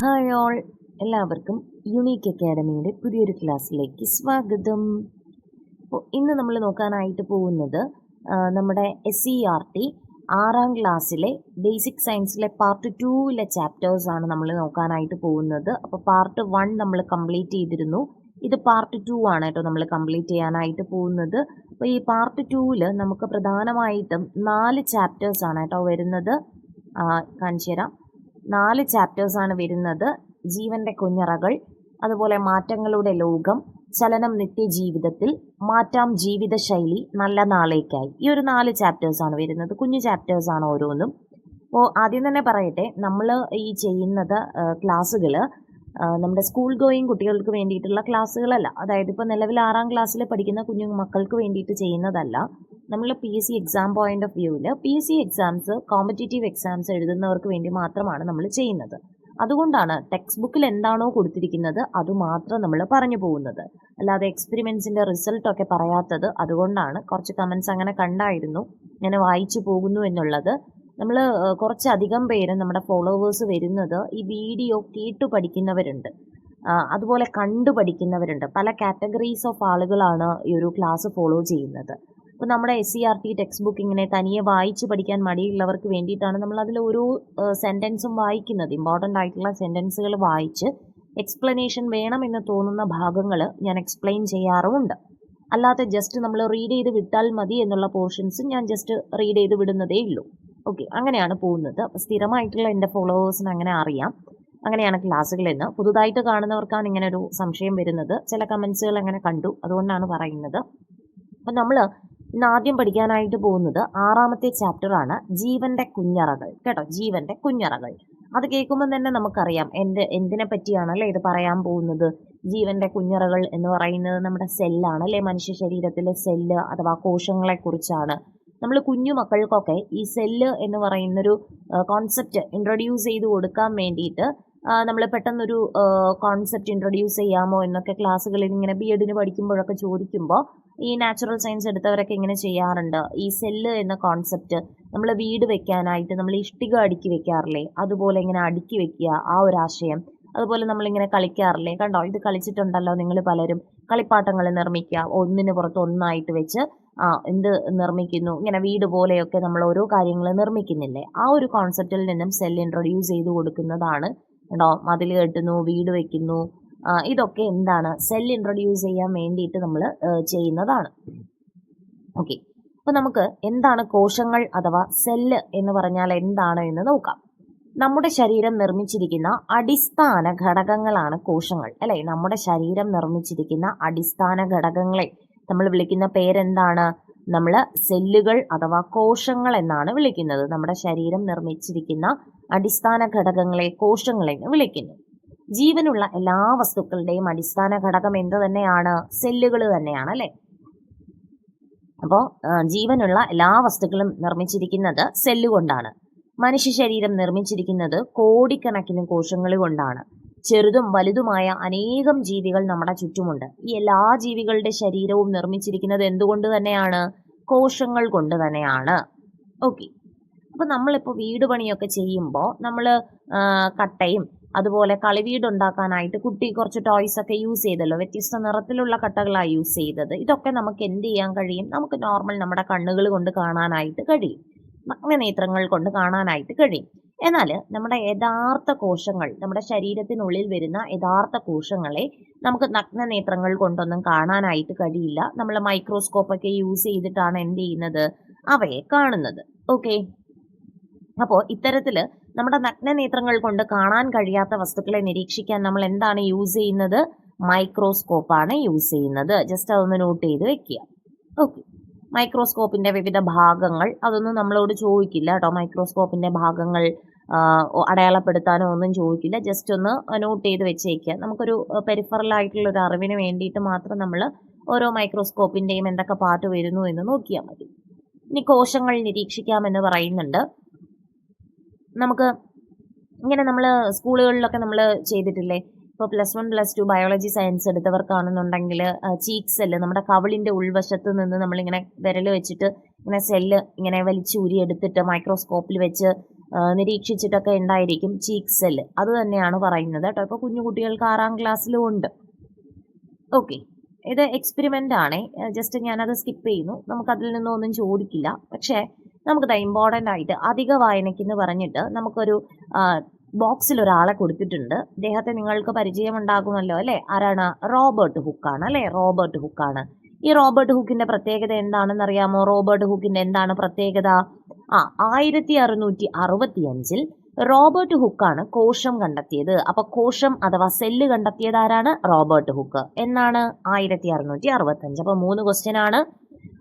Hi all എല്ലാവർക്കും unique അക്കാഡമിയുടെ പുതിയൊരു ക്ലാസ്സിലേക്ക് സ്വാഗതം. അപ്പോൾ ഇന്ന് നമ്മൾ നോക്കാനായിട്ട് പോകുന്നത് നമ്മുടെ എസ് സി ആർ ടി ആറാം ക്ലാസ്സിലെ ബേസിക് സയൻസിലെ പാർട്ട് ടൂവിലെ ചാപ്റ്റേഴ്സ് ആണ് നമ്മൾ നോക്കാനായിട്ട് പോകുന്നത്. അപ്പോൾ പാർട്ട് വൺ നമ്മൾ കംപ്ലീറ്റ് ചെയ്തിരുന്നു. ഇത് പാർട്ട് ടു ആണ് കേട്ടോ നമ്മൾ കംപ്ലീറ്റ് ചെയ്യാനായിട്ട് പോകുന്നത്. അപ്പോൾ ഈ പാർട്ട് ടൂവിൽ നമുക്ക് പ്രധാനമായിട്ടും നാല് ചാപ്റ്റേഴ്സ് ആണ് കേട്ടോ വരുന്നത്. കാണിച്ചു തരാം നാല് ചാപ്റ്റേഴ്സാണ് വരുന്നത്. ജീവന്റെ കുഞ്ഞറകൾ അതുപോലെ മാറ്റങ്ങളുടെ ലോകം ചലനം നിത്യജീവിതത്തിൽ മാറ്റാം ജീവിതശൈലി നല്ല നാളേക്കായി. ഈ ഒരു നാല് ചാപ്റ്റേഴ്സാണ് വരുന്നത്. കുഞ്ഞു ചാപ്റ്റേഴ്സാണ് ഓരോന്നും. അപ്പോൾ ആദ്യം തന്നെ പറയട്ടെ നമ്മൾ ഈ ചെയ്യുന്നത് ക്ലാസ്സുകൾ നമ്മുടെ സ്കൂൾ ഗോയിങ് കുട്ടികൾക്ക് വേണ്ടിയിട്ടുള്ള ക്ലാസ്സുകളല്ല. അതായത് ഇപ്പോൾ നിലവിൽ ആറാം ക്ലാസ്സിൽ പഠിക്കുന്ന കുഞ്ഞു മക്കൾക്ക് വേണ്ടിയിട്ട് ചെയ്യുന്നതല്ല. നമ്മൾ P S C exam point of വ്യൂവിൽ P S C exams competitive exams എഴുതുന്നവർക്ക് വേണ്ടി മാത്രമാണ് നമ്മൾ ചെയ്യുന്നത്. അതുകൊണ്ടാണ് ടെക്സ്റ്റ് ബുക്കിൽ എന്താണോ കൊടുത്തിരിക്കുന്നത് അതുമാത്രം നമ്മൾ പറഞ്ഞു പോകുന്നത്. അല്ലാതെ എക്സ്പെരിമെൻസിന്റെ റിസൾട്ടൊക്കെ പറയാത്തത് അതുകൊണ്ടാണ് കുറച്ച് കമൻസ് അങ്ങനെ കണ്ടായിരുന്നു ഇങ്ങനെ വായിച്ചു പോകുന്നു എന്നുള്ളത്. നമ്മൾ കുറച്ചധികം പേര് നമ്മുടെ ഫോളോവേഴ്സ് വരുന്നത് ഈ വീഡിയോ കേട്ടു പഠിക്കുന്നവരുണ്ട്. അതുപോലെ കണ്ടു പഠിക്കുന്നവരുണ്ട്. പല കാറ്റഗറീസ് ഓഫ് ആളുകളാണ് ഈ ഒരു ക്ലാസ് ഫോളോ ചെയ്യുന്നത്. അപ്പോൾ നമ്മുടെ S C R T text book ഇങ്ങനെ തനിയെ വായിച്ച് പഠിക്കാൻ മടിയുള്ളവർക്ക് വേണ്ടിയിട്ടാണ് നമ്മൾ അതിൽ ഓരോ സെന്റൻസും വായിക്കുന്നത്. ഇമ്പോർട്ടന്റ് ആയിട്ടുള്ള സെന്റൻസുകൾ വായിച്ച് എക്സ്പ്ലനേഷൻ വേണമെന്ന് തോന്നുന്ന ഭാഗങ്ങൾ ഞാൻ എക്സ്പ്ലെയിൻ ചെയ്യാറുമുണ്ട്. അല്ലാതെ ജസ്റ്റ് നമ്മൾ റീഡ് ചെയ്ത് വിട്ടാൽ മതി എന്നുള്ള പോർഷൻസ് ഞാൻ ജസ്റ്റ് റീഡ് ചെയ്ത് വിടുന്നതേ ഉള്ളൂ. ഓക്കെ അങ്ങനെയാണ് പോകുന്നത്. അപ്പോൾ സ്ഥിരമായിട്ടുള്ള എന്റെ ഫോളോവേഴ്സിന് അങ്ങനെ അറിയാം. അങ്ങനെയാണ് ക്ലാസ്സുകളെന്ന് പുതുതായിട്ട് കാണുന്നവർക്കാണ് ഇങ്ങനെ ഒരു സംശയം വരുന്നത്. ചില കമൻസുകൾ അങ്ങനെ കണ്ടു. അതുകൊണ്ടാണ് പറയുന്നത്. അപ്പം നമ്മൾ ഇന്ന് ആദ്യം പഠിക്കാനായിട്ട് പോകുന്നത് ആറാമത്തെ ചാപ്റ്ററാണ് ജീവന്റെ കുഞ്ഞറകൾ. കേട്ടോ? ജീവന്റെ കുഞ്ഞറകൾ. അത് കേൾക്കുമ്പോൾ തന്നെ നമുക്കറിയാം എന്ത് എന്തിനെ പറ്റിയാണ് അല്ലേ ഇത് പറയാൻ പോകുന്നത്? ജീവന്റെ കുഞ്ഞറകൾ എന്ന് പറയുന്നത് നമ്മുടെ സെല്ലാണ് അല്ലേ? മനുഷ്യ ശരീരത്തിലെ സെല്ല് അഥവാ കോശങ്ങളെ കുറിച്ചാണ്. നമ്മൾ കുഞ്ഞു മക്കൾക്കൊക്കെ ഈ സെല്ല് എന്ന് പറയുന്നൊരു കോൺസെപ്റ്റ് ഇൻട്രൊഡ്യൂസ് ചെയ്ത് കൊടുക്കാൻ വേണ്ടിയിട്ട് നമ്മൾ പെട്ടെന്നൊരു കോൺസെപ്റ്റ് ഇൻട്രൊഡ്യൂസ് ചെയ്യാമോ എന്നൊക്കെ ക്ലാസ്സുകളിൽ ഇങ്ങനെ ബി എഡിന് പഠിക്കുമ്പോഴൊക്കെ ചോദിക്കുമ്പോൾ ഈ നാച്ചുറൽ സയൻസ് എടുത്തവരൊക്കെ ഇങ്ങനെ ചെയ്യാറുണ്ട്. ഈ സെല്ല് എന്ന കോൺസെപ്റ്റ് നമ്മൾ വീട് വെക്കാനായിട്ട് നമ്മൾ ഇഷ്ടിക അടുക്കി വെക്കാറില്ലേ? അതുപോലെ ഇങ്ങനെ അടുക്കി വെക്കുക ആ ഒരു ആശയം. അതുപോലെ നമ്മളിങ്ങനെ കളിക്കാറില്ലേ? കണ്ടോ? ഇത് കളിച്ചിട്ടുണ്ടല്ലോ നിങ്ങൾ പലരും. കളിപ്പാട്ടങ്ങൾ നിർമ്മിക്കുക. ഒന്നിന് പുറത്ത് ഒന്നായിട്ട് വെച്ച് ആ എന്ത് നിർമ്മിക്കുന്നു? ഇങ്ങനെ വീട് പോലെയൊക്കെ നമ്മൾ ഓരോ കാര്യങ്ങൾ നിർമ്മിക്കുന്നില്ലേ? ആ ഒരു കോൺസെപ്റ്റിൽ നിന്നും സെൽ ഇൻട്രൊഡ്യൂസ് ചെയ്ത് കൊടുക്കുന്നതാണ്. കണ്ടോ? മതിൽ കെട്ടുന്നു വീട് വെക്കുന്നു ഇതൊക്കെ എന്താണ് സെൽ ഇൻട്രൊഡ്യൂസ് ചെയ്യാൻ വേണ്ടിയിട്ട് നമ്മൾ ചെയ്യുന്നതാണ്. ഓക്കെ അപ്പോൾ നമുക്ക് എന്താണ് കോശങ്ങൾ അഥവാ സെല്ല് എന്ന് പറഞ്ഞാൽ എന്താണ് എന്ന് നോക്കാം. നമ്മുടെ ശരീരം നിർമ്മിച്ചിരിക്കുന്ന അടിസ്ഥാന ഘടകങ്ങളാണ് കോശങ്ങൾ അല്ലെ? നമ്മുടെ ശരീരം നിർമ്മിച്ചിരിക്കുന്ന അടിസ്ഥാന ഘടകങ്ങളെ നമ്മൾ വിളിക്കുന്ന പേരെന്താണ്? നമ്മൾ സെല്ലുകൾ അഥവാ കോശങ്ങൾ എന്നാണ് വിളിക്കുന്നത്. നമ്മുടെ ശരീരം നിർമ്മിച്ചിരിക്കുന്ന അടിസ്ഥാന ഘടകങ്ങളെ കോശങ്ങളെ വിളിക്കുന്നു. ജീവനുള്ള എല്ലാ വസ്തുക്കളുടെയും അടിസ്ഥാന ഘടകം എന്ത് തന്നെയാണ്? സെല്ലുകൾ തന്നെയാണ് അല്ലെ? അപ്പോൾ ജീവനുള്ള എല്ലാ വസ്തുക്കളും നിർമ്മിച്ചിരിക്കുന്നത് സെല്ലുകൊണ്ടാണ് മനുഷ്യ ശരീരം നിർമ്മിച്ചിരിക്കുന്നത് കോടിക്കണക്കിന് കോശങ്ങൾ കൊണ്ടാണ്. ചെറുതും വലുതുമായ അനേകം ജീവികൾ നമ്മുടെ ചുറ്റുമുണ്ട്. ഈ എല്ലാ ജീവികളുടെ ശരീരവും നിർമ്മിച്ചിരിക്കുന്നത് എന്തുകൊണ്ട് തന്നെയാണ്? കോശങ്ങൾ കൊണ്ട് തന്നെയാണ്. ഓക്കെ. അപ്പോൾ നമ്മളിപ്പോൾ വീട് പണിയൊക്കെ ചെയ്യുമ്പോൾ നമ്മൾ കട്ടയും അതുപോലെ കളിവീടുണ്ടാക്കാനായിട്ട് കുട്ടി കുറച്ച് ടോയ്സ് ഒക്കെ യൂസ് ചെയ്തല്ലോ. വ്യത്യസ്ത നിറത്തിലുള്ള കട്ടകളാണ് യൂസ് ചെയ്തത്. ഇതൊക്കെ നമുക്ക് എന്ത് ചെയ്യാൻ കഴിയും? നമുക്ക് നോർമൽ നമ്മുടെ കണ്ണുകൾ കൊണ്ട് കാണാനായിട്ട് കഴിയും. നഗ്നനേത്രങ്ങൾ കൊണ്ട് കാണാനായിട്ട് കഴിയും. എന്നാൽ നമ്മുടെ യഥാർത്ഥ കോശങ്ങൾ നമ്മുടെ ശരീരത്തിനുള്ളിൽ വരുന്ന യഥാർത്ഥ കോശങ്ങളെ നമുക്ക് നഗ്നനേത്രങ്ങൾ കൊണ്ടൊന്നും കാണാനായിട്ട് കഴിയില്ല. നമ്മൾ മൈക്രോസ്കോപ്പ് ഒക്കെ യൂസ് ചെയ്തിട്ടാണ് എന്ത് ചെയ്യുന്നത്? അവയെ കാണുന്നത്. ഓക്കെ അപ്പോൾ ഇത്തരത്തിൽ നമ്മുടെ നഗ്നനേത്രങ്ങൾ കൊണ്ട് കാണാൻ കഴിയാത്ത വസ്തുക്കളെ നിരീക്ഷിക്കാൻ നമ്മൾ എന്താണ് യൂസ് ചെയ്യുന്നത്? മൈക്രോസ്കോപ്പാണ് യൂസ് ചെയ്യുന്നത്. ജസ്റ്റ് അതൊന്ന് നോട്ട് ചെയ്ത് വെക്കുക. ഓക്കെ മൈക്രോസ്കോപ്പിന്റെ വിവിധ ഭാഗങ്ങൾ അതൊന്നും നമ്മളോട് ചോദിക്കില്ല കേട്ടോ. മൈക്രോസ്കോപ്പിന്റെ ഭാഗങ്ങൾ അടയാളപ്പെടുത്താനോ ഒന്നും ചോദിക്കില്ല. ജസ്റ്റ് ഒന്ന് നോട്ട് ചെയ്ത് വെച്ചേക്കുക. നമുക്കൊരു പെരിഫറൽ ആയിട്ടുള്ള ഒരു അറിവിന് വേണ്ടിയിട്ട് മാത്രം നമ്മൾ ഓരോ മൈക്രോസ്കോപ്പിന്റെയും എന്തൊക്കെ പാർട്ട് വരുന്നു എന്ന് നോക്കിയാൽ മതി. ഇനി കോശങ്ങൾ നിരീക്ഷിക്കാമെന്ന് പറയുന്നുണ്ട്. നമുക്ക് ഇങ്ങനെ നമ്മൾ സ്കൂളുകളിലൊക്കെ നമ്മൾ ചെയ്തിട്ടില്ലേ? ഇപ്പോൾ plus one plus two biology science എടുത്തവർക്കാണെന്നുണ്ടെങ്കിൽ cheek cell നമ്മുടെ കവിളിന്റെ ഉൾവശത്ത് നിന്ന് നമ്മളിങ്ങനെ വിരൽ വെച്ചിട്ട് ഇങ്ങനെ സെല്ല് ഇങ്ങനെ വലിച്ചൂരി എടുത്തിട്ട് മൈക്രോസ്കോപ്പിൽ വെച്ച് നിരീക്ഷിച്ചിട്ടൊക്കെ ഉണ്ടായിരിക്കും ചീക്ക് സെല്ല് അത് തന്നെയാണ് പറയുന്നത് കേട്ടോ. ഇപ്പോൾ കുഞ്ഞു കുട്ടികൾക്ക് ആറാം ക്ലാസ്സിലും ഉണ്ട്. ഓക്കെ ഇത് എക്സ്പെരിമെന്റ് ആണ്. ജസ്റ്റ് ഞാൻ അത് സ്കിപ്പ് ചെയ്യുന്നു. നമുക്കതിൽ നിന്നും ഒന്നും ചോദിക്കില്ല. പക്ഷേ നമുക്കത് ഇമ്പോർട്ടന്റ് ആയിട്ട് അധിക വായനയ്ക്ക് എന്ന് പറഞ്ഞിട്ട് നമുക്കൊരു ബോക്സിൽ ഒരാളെ കൊടുത്തിട്ടുണ്ട്. അദ്ദേഹത്തെ നിങ്ങൾക്ക് പരിചയമുണ്ടാകുമല്ലോ അല്ലേ? ആരാണ്? റോബർട്ട് ഹുക്കാണ് അല്ലേ? റോബർട്ട് ഹുക്കാണ്. ഈ റോബർട്ട് ഹുക്കിന്റെ പ്രത്യേകത എന്താണെന്ന് അറിയാമോ റോബർട്ട് ഹുക്കിന്റെ എന്താണ് പ്രത്യേകത? ആ ആയിരത്തി അറുന്നൂറ്റി അറുപത്തി അഞ്ചിൽ റോബർട്ട് ഹുക്കാണ് കോശം കണ്ടെത്തിയത്. അപ്പൊ കോശം അഥവാ സെല്ല് കണ്ടെത്തിയത് ആരാണ്? Robert Hooke. എന്നാണ്? ആയിരത്തി അറുന്നൂറ്റി അറുപത്തി അഞ്ച് അപ്പൊ മൂന്ന് ക്വസ്റ്റ്യൻ ആണ്.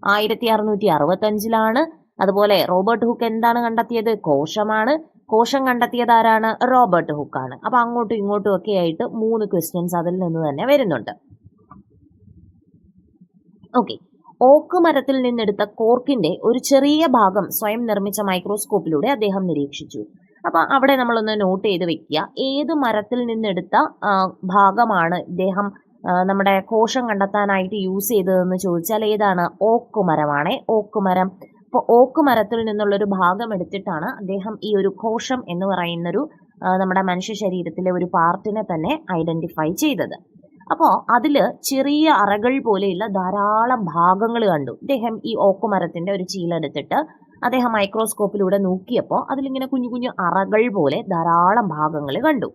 ആയിരത്തി അറുന്നൂറ്റി അറുപത്തി അഞ്ചിലാണ് അതുപോലെ റോബർട്ട് ഹുക്ക് എന്താണ് കണ്ടെത്തിയത്? കോശമാണ്. കോശം കണ്ടെത്തിയത് ആരാണ്? റോബർട്ട് ഹുക്കാണ്. അപ്പൊ അങ്ങോട്ടും ഇങ്ങോട്ടും ഒക്കെ ആയിട്ട് മൂന്ന് ക്വസ്റ്റ്യൻസ് അതിൽ നിന്ന് തന്നെ വരുന്നുണ്ട്. ഓക്കെ ഓക്ക് മരത്തിൽ നിന്നെടുത്ത കോർക്കിന്റെ ഒരു ചെറിയ ഭാഗം സ്വയം നിർമ്മിച്ച മൈക്രോസ്കോപ്പിലൂടെ അദ്ദേഹം നിരീക്ഷിച്ചു. അപ്പൊ അവിടെ നമ്മളൊന്ന് നോട്ട് ചെയ്ത് വെക്കുക. ഏത് മരത്തിൽ നിന്നെടുത്ത ഭാഗമാണ് ഇദ്ദേഹം നമ്മുടെ കോശം കണ്ടെത്താനായിട്ട് യൂസ് ചെയ്തതെന്ന് ചോദിച്ചാൽ ഏതാണ്? ഓക്ക് മരമാണ്. ഓക്ക് മരം. അപ്പോൾ ഓക്ക് മരത്തിൽ നിന്നുള്ളൊരു ഭാഗം എടുത്തിട്ടാണ് അദ്ദേഹം ഈ ഒരു കോശം എന്ന് പറയുന്നൊരു നമ്മുടെ മനുഷ്യ ശരീരത്തിലെ ഒരു പാർട്ടിനെ തന്നെ ഐഡന്റിഫൈ ചെയ്തത്. അപ്പോൾ അതിൽ ചെറിയ അറകൾ പോലെയുള്ള ധാരാളം ഭാഗങ്ങൾ കണ്ടു. ഇദ്ദേഹം ഈ ഓക്കുമരത്തിന്റെ ഒരു ചീലെടുത്തിട്ട് അദ്ദേഹം മൈക്രോസ്കോപ്പിലൂടെ നോക്കിയപ്പോൾ അതിലിങ്ങനെ കുഞ്ഞു കുഞ്ഞു അറകൾ പോലെ ധാരാളം ഭാഗങ്ങൾ കണ്ടു.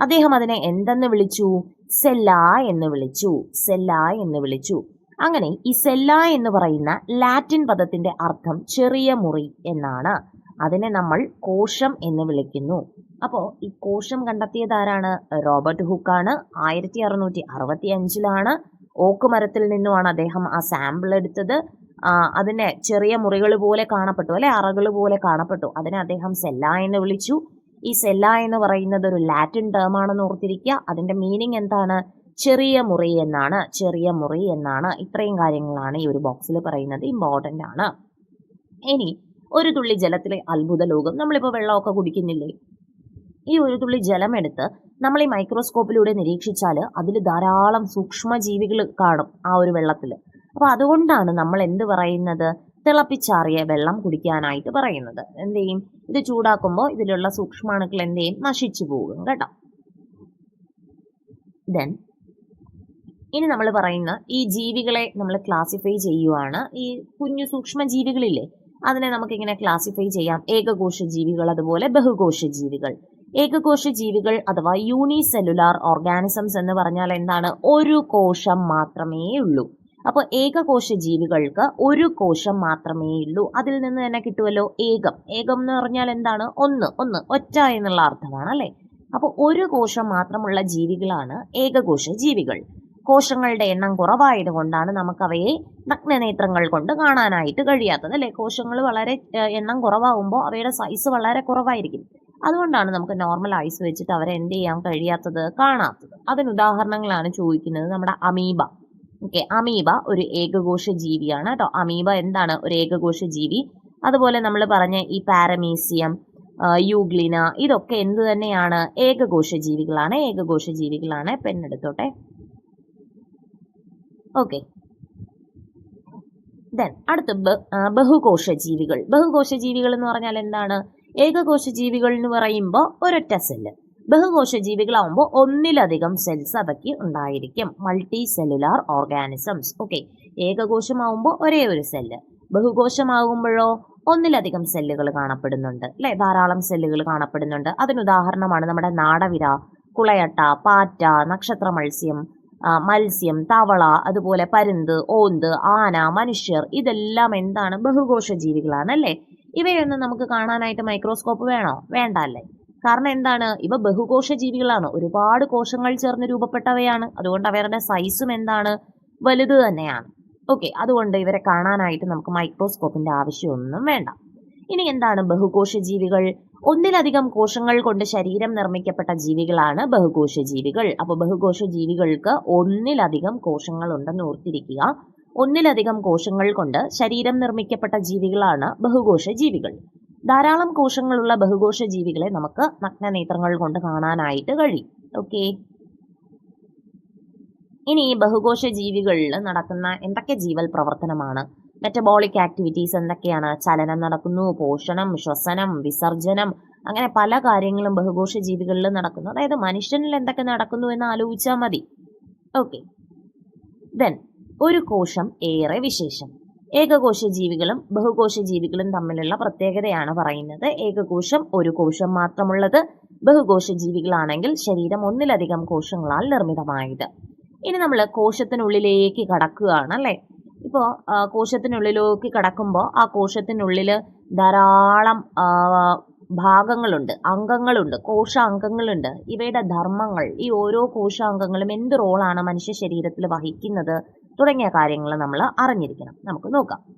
അദ്ദേഹം അതിനെ എന്തെന്ന് വിളിച്ചു? സെല്ല എന്ന് വിളിച്ചു. സെല്ല എന്ന് വിളിച്ചു. അങ്ങനെ ഈ സെല്ല എന്ന് പറയുന്ന ലാറ്റിൻ പദത്തിന്റെ അർത്ഥം ചെറിയ മുറി എന്നാണ്. അതിനെ നമ്മൾ കോശം എന്ന് വിളിക്കുന്നു. അപ്പോൾ ഈ കോശം കണ്ടെത്തിയത് ആരാണ്? റോബർട്ട് ഹുക്കാണ്. ആയിരത്തി അറുന്നൂറ്റി അറുപത്തി അഞ്ചിലാണ് ഓക്ക് മരത്തിൽ നിന്നുമാണ് അദ്ദേഹം ആ സാമ്പിൾ എടുത്തത്. അതിനെ ചെറിയ മുറികൾ പോലെ കാണപ്പെട്ടു അല്ലെ? അറകൾ പോലെ കാണപ്പെട്ടു. അതിനെ അദ്ദേഹം സെല്ല എന്ന് വിളിച്ചു. ഈ സെല്ല എന്ന് പറയുന്നത് ഒരു ലാറ്റിൻ ടേം ആണെന്ന് ഓർത്തിരിക്കുക. അതിന്റെ മീനിങ് എന്താണ്? ചെറിയ മുറി എന്നാണ്. ചെറിയ മുറി എന്നാണ്. ഇത്രയും കാര്യങ്ങളാണ് ഈ ഒരു ബോക്സിൽ പറയുന്നത്. ഇമ്പോർട്ടന്റ് ആണ്. ഇനി ഒരു തുള്ളി ജലത്തിലെ അത്ഭുത ലോകം. നമ്മളിപ്പോൾ വെള്ളമൊക്കെ കുടിക്കുന്നില്ലേ? ഈ ഒരു തുള്ളി ജലമെടുത്ത് നമ്മൾ ഈ മൈക്രോസ്കോപ്പിലൂടെ നിരീക്ഷിച്ചാൽ അതിൽ ധാരാളം സൂക്ഷ്മജീവികൾ കാണും ആ ഒരു വെള്ളത്തിൽ അപ്പോൾ അതുകൊണ്ടാണ് നമ്മൾ എന്ത് പറയുന്നത്? തിളപ്പിച്ചാറിയ വെള്ളം കുടിക്കാനായിട്ട് പറയുന്നത്. എന്ത് ചെയ്യും? ഇത് ചൂടാക്കുമ്പോൾ ഇതിലുള്ള സൂക്ഷ്മാണുക്കൾ എന്ത് ചെയ്യും? നശിച്ചു പോകും കേട്ടോ. ദെൻ ഇനി നമ്മൾ പറയുന്ന ഈ ജീവികളെ നമ്മൾ ക്ലാസിഫൈ ചെയ്യുവാണ്. ഈ കുഞ്ഞു സൂക്ഷ്മ ജീവികളില്ലേ അതിനെ നമുക്കിങ്ങനെ ക്ലാസിഫൈ ചെയ്യാം. ഏകകോശ ജീവികൾ അതുപോലെ ബഹുകോശ ജീവികൾ. ഏകകോശ ജീവികൾ അഥവാ യൂണിസെല്ലുലാർ ഓർഗാനിസംസ് എന്ന് പറഞ്ഞാൽ എന്താണ്? ഒരു കോശം മാത്രമേ ഉള്ളൂ. അപ്പോൾ ഏകകോശ ജീവികൾക്ക് ഒരു കോശം മാത്രമേ ഉള്ളൂ. അതിൽ നിന്ന് തന്നെ കിട്ടുമല്ലോ ഏകം. ഏകം എന്ന് പറഞ്ഞാൽ എന്താണ്? ഒന്ന് ഒന്ന് ഒറ്റ എന്നുള്ള അർത്ഥമാണ് അല്ലേ? അപ്പോൾ ഒരു കോശം മാത്രമുള്ള ജീവികളാണ് ഏകകോശ ജീവികൾ കോശങ്ങളുടെ എണ്ണം കുറവായത് കൊണ്ടാണ് നമുക്കവയെ നഗ്നനേത്രങ്ങൾ കൊണ്ട് കാണാനായിട്ട് കഴിയാത്തത് അല്ലേ? കോശങ്ങൾ വളരെ എണ്ണം കുറവാകുമ്പോൾ അവയുടെ സൈസ് വളരെ കുറവായിരിക്കും. അതുകൊണ്ടാണ് നമുക്ക് നോർമൽ ഐസ് വെച്ചിട്ട് അവരെ എന്ത് ചെയ്യാൻ കഴിയാത്തത്? കാണാത്തത്. അതിന് ഉദാഹരണങ്ങളാണ് ചോദിക്കുന്നത് നമ്മുടെ അമീബ. ഓക്കെ അമീബ ഒരു ഏകകോശ ജീവിയാണ് കേട്ടോ. അമീബ എന്താണ് ഒരു ഏകകോശ ജീവി അതുപോലെ നമ്മൾ പറഞ്ഞ ഈ പാരമീസിയം യൂഗ്ലിന ഇതൊക്കെ എന്ത് തന്നെയാണ്? ഏകകോശ ജീവികളാണ് ഏകകോശ ജീവികളാണ് പെണ്ണെടുത്തോട്ടെ ഓക്കെ ദെൻ അടുത്ത ബഹുകോശ ജീവികൾ ബഹുകോശ ജീവികൾ എന്ന് പറഞ്ഞാൽ എന്താണ്? ഏകകോശ ജീവികൾ എന്ന് പറയുമ്പോൾ ഒരൊറ്റ സെല്ല് ബഹുകോശ ജീവികളാവുമ്പോൾ ഒന്നിലധികം സെൽസ് അവയ്ക്ക് ഉണ്ടായിരിക്കും. മൾട്ടി സെല്ലുലാർ ഓർഗാനിസംസ് ഓക്കെ ഏകകോശമാവുമ്പോൾ ഒരേ ഒരു സെല്ല് ബഹുകോശമാകുമ്പോഴോ ഒന്നിലധികം സെല്ലുകൾ കാണപ്പെടുന്നുണ്ട്. അല്ലെ? ധാരാളം സെല്ലുകൾ കാണപ്പെടുന്നുണ്ട്. അതിനുദാഹരണമാണ് നമ്മുടെ നാടവിര കുളയട്ട പാറ്റ നക്ഷത്ര മത്സ്യം മത്സ്യം തവള അതുപോലെ പരുന്ത് ഓന്ത് ആന മനുഷ്യർ. ഇതെല്ലാം എന്താണ്? ബഹുകോശ ജീവികളാണ് അല്ലേ? ഇവയൊന്നും നമുക്ക് കാണാനായിട്ട് മൈക്രോസ്കോപ്പ് വേണോ? വേണ്ട അല്ലേ? കാരണം എന്താണ്? ഇവ ബഹുകോശ ജീവികളാണ് ഒരുപാട് കോശങ്ങൾ ചേർന്ന് രൂപപ്പെട്ടവയാണ്. അതുകൊണ്ട് അവരുടെ സൈസും എന്താണ്? വലുത് തന്നെയാണ്. ഓക്കെ അതുകൊണ്ട് ഇവരെ കാണാനായിട്ട് നമുക്ക് മൈക്രോസ്കോപ്പിന്റെ ആവശ്യമൊന്നും വേണ്ട. ഇനി എന്താണ് ബഹുകോശ ജീവികൾ ഒന്നിലധികം കോശങ്ങൾ കൊണ്ട് ശരീരം നിർമ്മിക്കപ്പെട്ട ജീവികളാണ് ബഹുകോശ ജീവികൾ അപ്പോൾ ബഹുകോശ ജീവികൾക്ക് ഒന്നിലധികം കോശങ്ങൾ ഉണ്ടെന്ന് ഓർത്തിരിക്കുക. ഒന്നിലധികം കോശങ്ങൾ കൊണ്ട് ശരീരം നിർമ്മിക്കപ്പെട്ട ജീവികളാണ് ബഹുകോശ ജീവികൾ ധാരാളം കോശങ്ങളുള്ള ബഹുകോശ ജീവികളെ നമുക്ക് നഗ്നനേത്രങ്ങൾ കൊണ്ട് കാണാനായിട്ട് കഴിയും. ഓക്കെ ഇനി ബഹുകോശ ജീവികളിൽ നടക്കുന്ന എന്തൊക്കെ ജീവൽ പ്രവർത്തനമാണ്? മെറ്റബോളിക് ആക്ടിവിറ്റീസ് എന്തൊക്കെയാണ്? ചലനം നടക്കുന്നു പോഷണം ശ്വസനം വിസർജനം അങ്ങനെ പല കാര്യങ്ങളും ബഹുകോശ ജീവികളിൽ നടക്കുന്നു. അതായത് മനുഷ്യനിൽ എന്തൊക്കെ നടക്കുന്നു എന്ന് ആലോചിച്ചാൽ മതി. ഓക്കെ ദെൻ ഒരു കോശം ഏറെ വിശേഷം. ഏകകോശ ജീവികളും ബഹുകോശ ജീവികളും തമ്മിലുള്ള പ്രത്യേകതയാണ് പറയുന്നത്. ഏകകോശം ഒരു കോശം മാത്രമുള്ളത്. ബഹുകോശ ജീവികളാണെങ്കിൽ ശരീരം ഒന്നിലധികം കോശങ്ങളാൽ നിർമ്മിതമായത്. ഇനി നമ്മൾ കോശത്തിനുള്ളിലേക്ക് കടക്കുകയാണ് അല്ലേ? ഇപ്പോൾ കോശത്തിനുള്ളിലേക്ക് കടക്കുമ്പോൾ ആ കോശത്തിനുള്ളിൽ ധാരാളം ഭാഗങ്ങളുണ്ട് അംഗങ്ങളുണ്ട് കോശാംഗങ്ങളുണ്ട്. ഇവയുടെ ധർമ്മങ്ങൾ ഈ ഓരോ കോശാംഗങ്ങളും എന്ത് റോളാണ് മനുഷ്യ ശരീരത്തിൽ വഹിക്കുന്നത്? തുടങ്ങിയ കാര്യങ്ങൾ നമ്മൾ അറിഞ്ഞിരിക്കണം. നമുക്ക് നോക്കാം.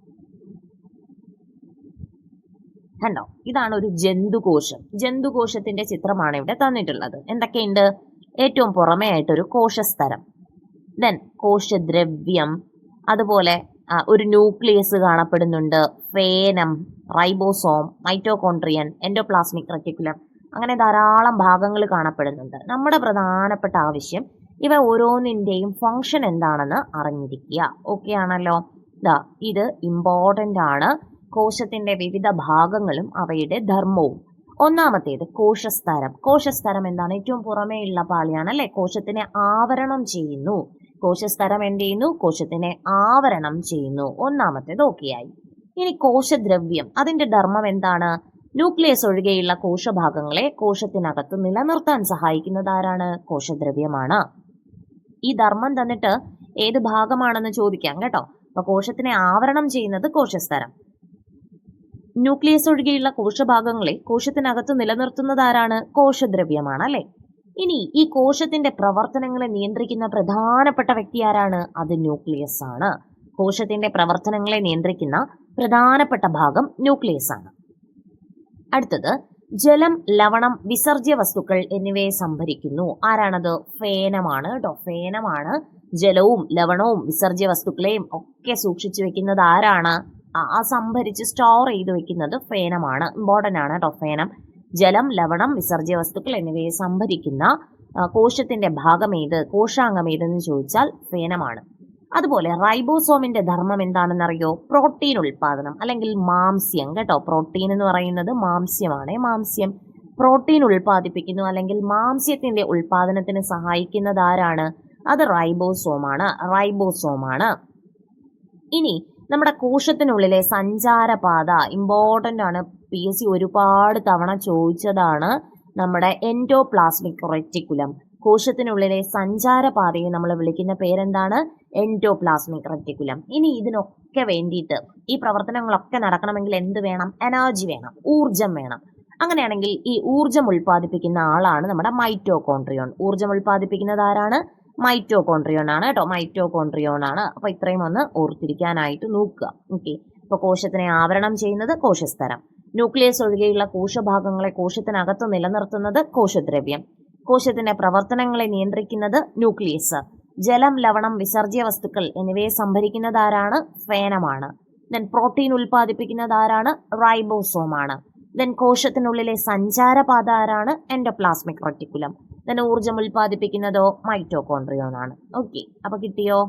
കണ്ടോ? ഇതാണ് ഒരു ജന്തുകോശം. ജന്തുകോശത്തിന്റെ ചിത്രമാണ് ഇവിടെ തന്നിട്ടുള്ളത്. എന്തൊക്കെയുണ്ട്? ഏറ്റവും പുറമേ ആയിട്ടൊരു കോശസ്തരം. ദെൻ കോശദ്രവ്യം. അതുപോലെ ഒരു ന്യൂക്ലിയസ് കാണപ്പെടുന്നുണ്ട്. ഫേനം റൈബോസോം മൈറ്റോകോൺട്രിയൻ എൻഡോപ്ലാസ്മിക് റെറ്റിക്കുലം. അങ്ങനെ ധാരാളം ഭാഗങ്ങൾ കാണപ്പെടുന്നുണ്ട്. നമ്മുടെ പ്രധാനപ്പെട്ട ആവശ്യം ഇവ ഓരോന്നിന്റെയും ഫങ്ഷൻ എന്താണെന്ന് അറിഞ്ഞിരിക്കുക. ഓക്കെ ആണല്ലോ? ദാ ഇത് ഇമ്പോർട്ടന്റ് ആണ്. കോശത്തിന്റെ വിവിധ ഭാഗങ്ങളും അവയുടെ ധർമ്മവും. ഒന്നാമത്തേത് കോശസ്തരം. കോശസ്തരം എന്താണ്? ഏറ്റവും പുറമേയുള്ള പാളിയാണ് അല്ലെ? കോശത്തിനെ ആവരണം ചെയ്യുന്നു. കോശസ്തരം എന്ത് ചെയ്യുന്നു? കോശത്തിനെ ആവരണം ചെയ്യുന്നു. ഒന്നാമത്തേത് ഓക്കെയായി ഇനി കോശദ്രവ്യം. അതിന്റെ ധർമ്മം എന്താണ്? ന്യൂക്ലിയസ് ഒഴികെയുള്ള കോശഭാഗങ്ങളെ കോശത്തിനകത്ത് നിലനിർത്താൻ സഹായിക്കുന്നത് ആരാണ്? കോശദ്രവ്യമാണ്. ഈ ധർമ്മം തന്നിട്ട് ഏത് ഭാഗമാണെന്ന് ചോദിക്കാം കേട്ടോ. അപ്പൊ കോശത്തിനെ ആവരണം ചെയ്യുന്നത് കോശസ്തരം. ന്യൂക്ലിയസ് ഒഴികെയുള്ള കോശഭാഗങ്ങളെ കോശത്തിനകത്ത് നിലനിർത്തുന്നത് ആരാണ്? കോശദ്രവ്യമാണ് അല്ലെ? ഇനി ഈ കോശത്തിന്റെ പ്രവർത്തനങ്ങളെ നിയന്ത്രിക്കുന്ന പ്രധാനപ്പെട്ട വ്യക്തി ആരാണ്? അത് ന്യൂക്ലിയസ് ആണ്. കോശത്തിന്റെ പ്രവർത്തനങ്ങളെ നിയന്ത്രിക്കുന്ന പ്രധാനപ്പെട്ട ഭാഗം ന്യൂക്ലിയസ് ആണ്. അടുത്തത് ജലം ലവണം വിസർജ്യ വസ്തുക്കൾ എന്നിവയെ സംഭരിക്കുന്നു. ആരാണത്? ഫേനമാണ് കേട്ടോ ഫേനമാണ് ജലവും ലവണവും വിസർജ്യ വസ്തുക്കളെയും ഒക്കെ സൂക്ഷിച്ചു വെക്കുന്നത് ആരാണ്? ആ സംഭരിച്ച് സ്റ്റോർ ചെയ്ത് വെക്കുന്നത് ഫേനമാണ്. ഇമ്പോർട്ടന്റ് ആണ് കേട്ടോ ഫേനം. ജലം ലവണം വിസർജ്യ വസ്തുക്കൾ എന്നിവയെ സംഭരിക്കുന്ന കോശത്തിന്റെ ഭാഗം ഏത്? കോശാംഗം ഏതെന്ന് ചോദിച്ചാൽ ഫേനമാണ്. അതുപോലെ റൈബോസോമിന്റെ ധർമ്മം എന്താണെന്നറിയോ? പ്രോട്ടീൻ ഉൽപാദനം അല്ലെങ്കിൽ മാംസ്യം. കേട്ടോ പ്രോട്ടീൻ എന്ന് പറയുന്നത് മാംസ്യമാണ്. മാംസ്യം പ്രോട്ടീൻ ഉൽപ്പാദിപ്പിക്കുന്നു അല്ലെങ്കിൽ മാംസ്യത്തിന്റെ ഉൽപാദനത്തിന് സഹായിക്കുന്നത് ആരാണ്? അത് റൈബോസോമാണ് റൈബോസോമാണ്. ഇനി നമ്മുടെ കോശത്തിനുള്ളിലെ സഞ്ചാരപാത ഇമ്പോർട്ടന്റ് ആണ്. പി എസ് സി ഒരുപാട് തവണ ചോദിച്ചതാണ് നമ്മുടെ എൻഡോപ്ലാസ്മിക് റെറ്റിക്കുലം. കോശത്തിനുള്ളിലെ സഞ്ചാരപാതയെ നമ്മൾ വിളിക്കുന്ന പേരെന്താണ്? Endoplasmic reticulum. ഇനി ഇതിനൊക്കെ വേണ്ടിയിട്ട് ഈ പ്രവർത്തനങ്ങളൊക്കെ നടക്കണമെങ്കിൽ എന്ത് വേണം? എനർജി വേണം ഊർജം വേണം. അങ്ങനെയാണെങ്കിൽ ഈ ഊർജം ഉൽപ്പാദിപ്പിക്കുന്ന ആളാണ് നമ്മുടെ മൈറ്റോകോൺട്രിയോൺ ഊർജം ഉൽപ്പാദിപ്പിക്കുന്നത് ആരാണ്? മൈറ്റോകോൺട്രിയോൺ ആണ് കേട്ടോ. മൈറ്റോകോൺട്രിയോൺ ആണ്. അപ്പൊ ഇത്രയും ഒന്ന് ഓർത്തിരിക്കാനായിട്ട് നോക്കുക. ഓക്കെ. ഇപ്പൊ കോശത്തിനെ ആവരണം ചെയ്യുന്നത് കോശസ്തരം. ന്യൂക്ലിയസ് ഒഴികെയുള്ള കോശഭാഗങ്ങളെ കോശത്തിനകത്ത് നിലനിർത്തുന്നത് കോശദ്രവ്യം. കോശത്തിന്റെ പ്രവർത്തനങ്ങളെ നിയന്ത്രിക്കുന്നത് ന്യൂക്ലിയസ്. ജലം ലവണം വിസർജ്യ വസ്തുക്കൾ എന്നിവയെ സംഭരിക്കുന്നത് ആരാണ് ഫേനമാണ്. ദെൻ പ്രോട്ടീൻ ഉൽപ്പാദിപ്പിക്കുന്നത് ആരാണ് റൈബോസോം ആണ്. ദെൻ കോശത്തിനുള്ളിലെ സഞ്ചാരപാത ആരാണ്? എൻഡോപ്ലാസ്മിക് റെറ്റിക്കുലം ദെൻ ഊർജം ഉൽപ്പാദിപ്പിക്കുന്നതോ മൈറ്റോകോൺട്രിയോൺ ആണ്. ഓക്കെ അപ്പൊ കിട്ടിയോ?